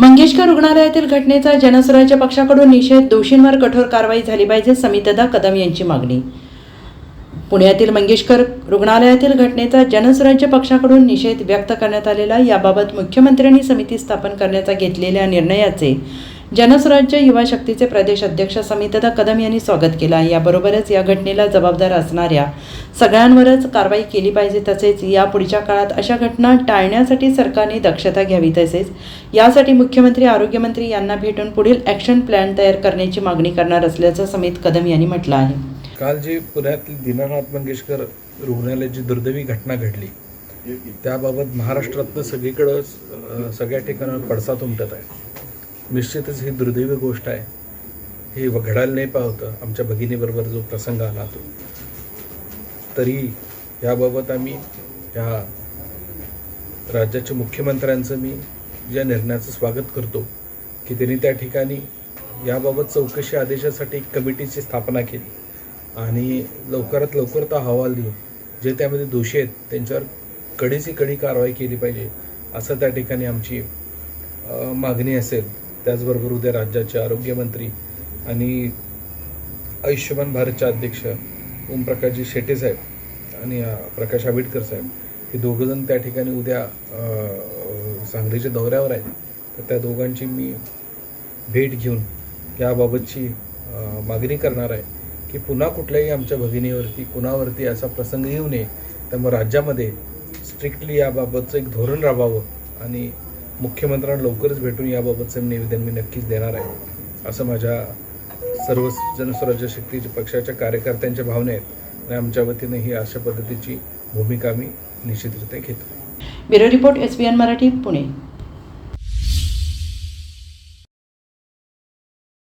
मंगेशकर रुग्णालयातील घटनेचा जनस्वराज्य पक्षाकडून निषेध दोषींवर कठोर कारवाई झाली पाहिजे समितदा कदम यांची मागणी. पुण्यातील मंगेशकर रुग्णालयातील घटनेचा जनस्वराज्य पक्षाकडून निषेध व्यक्त करण्यात आलेला याबाबत मुख्यमंत्र्यांनी समिती स्थापन करण्याचा घेतलेल्या निर्णयाचे जनस्वराज्य युवा शक्तीचे प्रदेश अध्यक्ष समितदा कदम यांनी स्वागत केलं आहे. याबरोबरच या घटनेला जबाबदार असणाऱ्या सगळ्यांवरच कारवाई केली पाहिजे तसेच या पुढच्या काळात अशा घटना टाळण्यासाठी सरकारने दक्षता घ्यावी तसेच यासाठी मुख्यमंत्री आरोग्यमंत्री यांना भेटून पुढील ॲक्शन प्लॅन तयार करण्याची मागणी करणार असल्याचं समित कदम यांनी म्हटलं आहे. काल जी पुण्यातील दीनानाथ मंगेशकर रुग्णालयाची दुर्दैवी घटना घडली त्याबाबत महाराष्ट्रातनं सगळीकडं सगळ्या ठिकाणावर पडसाद उमटत आहे. निश्चितच ही दुर्दैवी गोष्ट आहे. हे घडायला नाही पाहतं आमच्या भगिनीबरोबर जो प्रसंग आला तो. तरी याबाबत आम्ही ह्या राज्याच्या मुख्यमंत्र्यांचं मी या निर्णयाचं स्वागत करतो की त्यांनी त्या ठिकाणी याबाबत चौकशी आदेशासाठी एक कमिटीची स्थापना केली आणि लवकरात लवकर तो अहवाल देऊन जे त्यामध्ये दोषी आहेत त्यांच्यावर कडीची कडी कारवाई केली पाहिजे असं त्या ठिकाणी आमची मागणी असेल. त्याचबरोबर उद्या राज्याचे आरोग्यमंत्री आणि आयुष्यमान भारतचे अध्यक्ष ओमप्रकाशजी शेटे साहेब आणि प्रकाश आंबेडकर साहेब हे दोघंजण त्या ठिकाणी उद्या सांगलीच्या दौऱ्यावर आहेत. तर त्या दोघांची मी भेट घेऊन याबाबतची मागणी करणार आहे की पुन्हा कुठल्याही आमच्या भगिनीवरती कुणावरती असा प्रसंग येऊ नये. त्यामुळे राज्यामध्ये स्ट्रिक्टली याबाबतचं एक धोरण राबावं आणि मुख्यमंत्र्यांना लवकरच भेटून याबाबतचं निवेदन मी नक्कीच देणार आहे. असं माझ्या सर्व जनस्वराज्य शक्ती पक्षाच्या कार्यकर्त्यांच्या भावना आहेत आणि आमच्या वतीने ही अशा पद्धतीची भूमिका मी निश्चितरित्या घेतो. Bureau report S Marathi Pune.